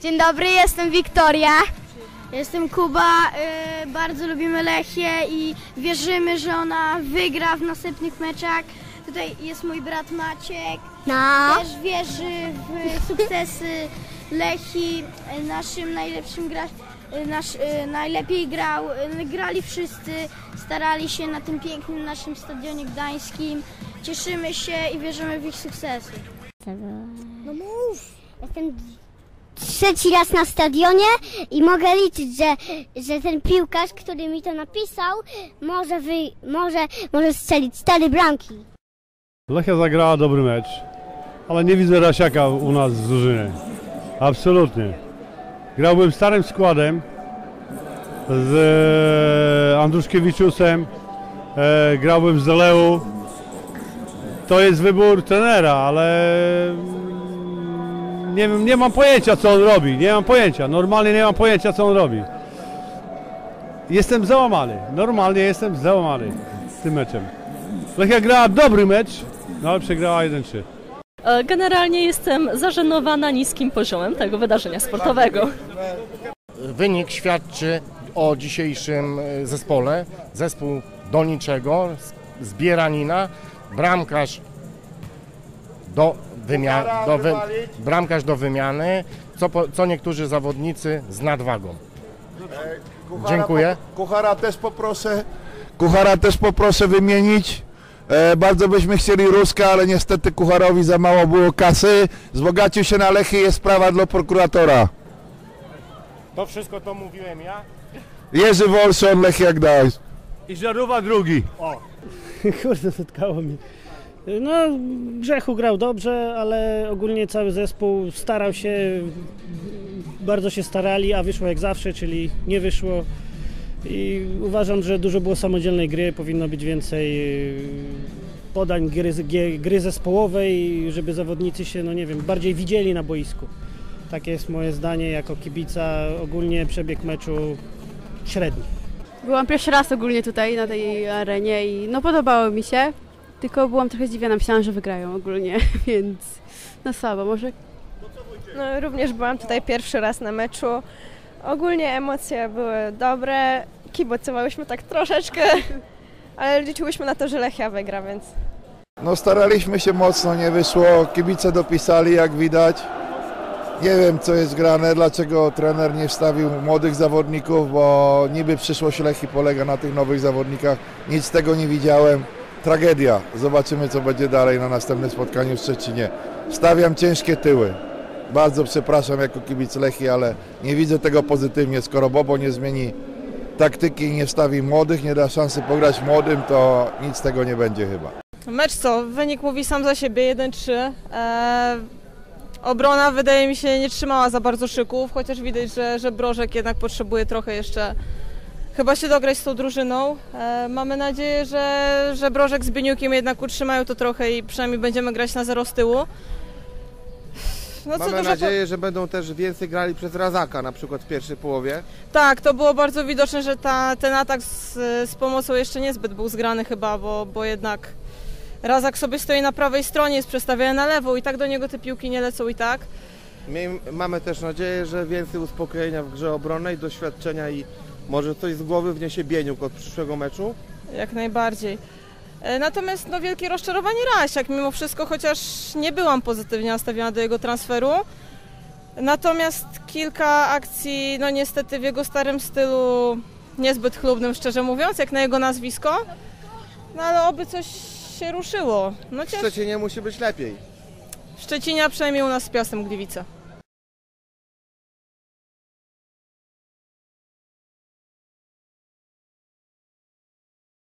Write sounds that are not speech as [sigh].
Dzień dobry, jestem Wiktoria. Jestem Kuba, y, bardzo lubimy Lechię i wierzymy, że ona wygra w następnych meczach. Tutaj jest mój brat Maciek, No. też wierzy w sukcesy Lechi. Naszym najlepszym gra, y, nasz, y, najlepiej grał, y, grali wszyscy, starali się na tym pięknym naszym stadionie gdańskim. Cieszymy się i wierzymy w ich sukcesy. No mów! Jestem trzeci raz na stadionie i mogę liczyć, że, że ten piłkarz, który mi to napisał, może, wy, może, może strzelić cztery bramki. Lechia zagrała dobry mecz, ale nie widzę Rasiaka u nas w drużynie. Absolutnie. Grałbym starym składem z e, Andruszkiewiczusem, e, grałbym z Leu. To jest wybór trenera, ale nie, wiem, nie mam pojęcia co on robi. Nie mam pojęcia. Normalnie nie mam pojęcia co on robi. Jestem załamany. Normalnie jestem załamany tym meczem. Lechia grała dobry mecz, no ale przegrała 1-3. E, Generalnie jestem zażenowana niskim poziomem tego wydarzenia sportowego. Wynik świadczy o dzisiejszym e, zespole. Zespół do niczego, z- zbieranina, bramkarz do, wymia- do, wy- bramkarz do wymiany, co, po, co niektórzy zawodnicy z nadwagą. Kuchara Dziękuję. Po, kuchara też poproszę. Kuchara też poproszę wymienić. E, bardzo byśmy chcieli Ruska, ale niestety Kucharowi za mało było kasy. Zbogacił się na Lechy, jest sprawa dla prokuratora. To wszystko to mówiłem ja. Jerzy Wolszon, Lechia Gdańsk. I Żarówa drugi. [laughs] Kurde, spotkało mnie. No, Grzechu grał dobrze, ale ogólnie cały zespół starał się, bardzo się starali, a wyszło jak zawsze, czyli nie wyszło. I uważam, że dużo było samodzielnej gry, powinno być więcej yy, podań gry, gry zespołowej, żeby zawodnicy się, no nie wiem, bardziej widzieli na boisku. Takie jest moje zdanie jako kibica. Ogólnie przebieg meczu średni. Byłam pierwszy raz ogólnie tutaj na tej arenie i no podobało mi się. Tylko byłam trochę zdziwiona, myślałam, że wygrają ogólnie, [laughs] więc no słabo, może No, również byłam tutaj pierwszy raz na meczu. Ogólnie emocje były dobre. Kibocowałyśmy tak troszeczkę, [laughs] ale liczyłyśmy na to, że Lechia wygra, więc No staraliśmy się mocno, nie wyszło. Kibice dopisali, jak widać. Nie wiem, co jest grane, dlaczego trener nie wstawił młodych zawodników, bo niby przyszłość Lechi polega na tych nowych zawodnikach. Nic z tego nie widziałem. Tragedia. Zobaczymy, co będzie dalej na następnym spotkaniu w Szczecinie. Stawiam ciężkie tyły. Bardzo przepraszam jako kibic Lechi, ale nie widzę tego pozytywnie. Skoro Bobo nie zmieni taktyki nie wstawi młodych, nie da szansy pograć młodym, to nic z tego nie będzie chyba. Mecz co? Wynik mówi sam za siebie 1-3. Eee, obrona wydaje mi się nie trzymała za bardzo szyków, chociaż widać, że, że Brożek jednak potrzebuje trochę jeszcze chyba się dograć z tą drużyną. Eee, mamy nadzieję, że, że Brożek z Bieniukiem jednak utrzymają to trochę i przynajmniej będziemy grać na zero z tyłu. No, co Mamy dużo nadzieję, że będą też więcej grali przez Razaka, na przykład w pierwszej połowie. Tak, to było bardzo widoczne, że ta, ten atak z, z pomocą jeszcze niezbyt był zgrany chyba, bo, bo jednak Razak sobie stoi na prawej stronie, jest przestawiony na lewą i tak do niego te piłki nie lecą i tak. Miejm- Mamy też nadzieję, że więcej uspokojenia w grze obronnej, doświadczenia i może coś z głowy wniesie Bieniuk od przyszłego meczu. Jak najbardziej. E, Natomiast no, wielkie rozczarowanie Rasiak mimo wszystko, chociaż nie byłam pozytywnie nastawiona do jego transferu. Natomiast kilka akcji, no niestety w jego starym stylu niezbyt chlubnym, szczerze mówiąc, jak na jego nazwisko. No ale oby coś się ruszyło. No W cięż... Szczecinie musi być lepiej. Szczecinia przynajmniej u nas z Piastem Gliwice.